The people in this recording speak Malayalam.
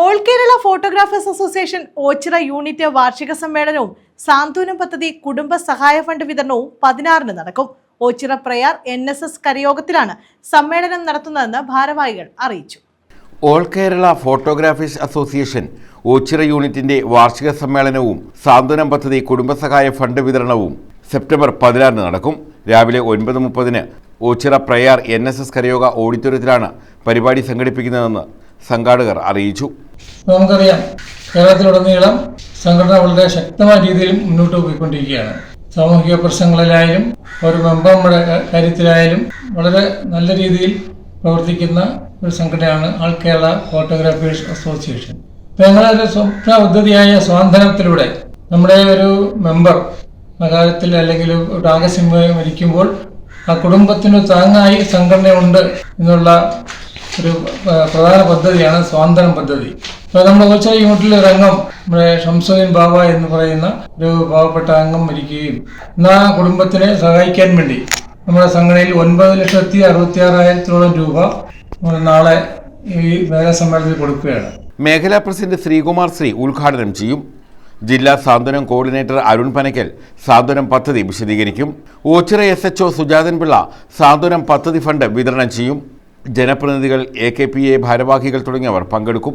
All Kerala photographers association Oachira unit വാർഷിക സമ്മേളനവും സാന്ത്വനം പദ്ധതി കുടുംബ സഹായ ഫണ്ട് വിതരണവും പതിനാറിന് നടക്കും. Oachira Prayar N S S കരയോഗത്തിലാണ് സമ്മേളനം നടത്തുന്നതെന്ന് ഭാരവാഹികൾ അറിയിച്ചു. All Kerala photographers association Oachira യൂണിറ്റിന്റെ വാർഷിക സമ്മേളനവും സാന്ത്വനം പദ്ധതി കുടുംബസഹായ ഫണ്ട് വിതരണവും സെപ്റ്റംബർ പതിനാറിന് നടക്കും. രാവിലെ ഒൻപത് മുപ്പതിന് Oachira Prayar N S S കരയോഗ ഓഡിറ്റോറിയത്തിലാണ് പരിപാടി സംഘടിപ്പിക്കുന്നതെന്ന് സംഘാടകർ അറിയിച്ചു. നമുക്കറിയാം കേരളത്തിലുടനീളം സംഘടന വളരെ ശക്തമായ രീതിയിൽ മുന്നോട്ട് പോയിക്കൊണ്ടിരിക്കുകയാണ്. സാമൂഹിക പ്രശ്നങ്ങളിലായാലും ഒരു മെമ്പറുടെ കാര്യത്തിലായാലും വളരെ നല്ല രീതിയിൽ പ്രവർത്തിക്കുന്ന ഒരു സംഘടനയാണ് ആൾ കേരള ഫോട്ടോഗ്രാഫേഴ്സ് അസോസിയേഷൻ. ഇപ്പൊ ഞങ്ങളൊരു സ്വപ്ന പദ്ധതിയായ സ്വാതന്ത്ര്യത്തിലൂടെ നമ്മുടെ ഒരു മെമ്പർ അകാലത്തിൽ അല്ലെങ്കിൽ ഒരു ആകസ്മികമായി മരിക്കുമ്പോൾ ആ കുടുംബത്തിന് താങ്ങായി സംഘടനയുണ്ട് എന്നുള്ള ഒരു പ്രധാന പദ്ധതിയാണ് സ്വാതന്ത്ര്യം പദ്ധതി. അപ്പോൾ നമ്മുടെ ഓച്ചിറ യൂണിറ്റിലെ ഒരു അംഗം നമ്മുടെ ഷംസുദ്ദീൻ ബാബ എന്ന് പറയുന്ന ഒരു പാവപ്പെട്ട അംഗം മരിക്കുകയും എന്നാ കുടുംബത്തിനെ സഹായിക്കാൻ വേണ്ടി നമ്മുടെ സംഘടനയിൽ ഒൻപത് ലക്ഷത്തി അറുപത്തി ആറായിരത്തോളം രൂപ നാളെ ഈ മേഖലാസമ്മേളനത്തിൽ കൊടുക്കുകയാണ്. മേഖലാ പ്രസിഡന്റ് ശ്രീകുമാർ ശ്രീ ഉദ്ഘാടനം ചെയ്യും. ജില്ലാ സാന്ത്വനം കോർഡിനേറ്റർ അരുൺ പനക്കൽ സാന്ത്വനം പദ്ധതി വിശദീകരിക്കും. ഓച്ചിറ എസ് എച്ച് സുജാതൻ പിള്ള സാന്ത്വനം പദ്ധതി ഫണ്ട് വിതരണം ചെയ്യും. ജനപ്രതിനിധികൾ എ കെ പി എ ഭാരവാഹികൾ തുടങ്ങിയവർ പങ്കെടുക്കും.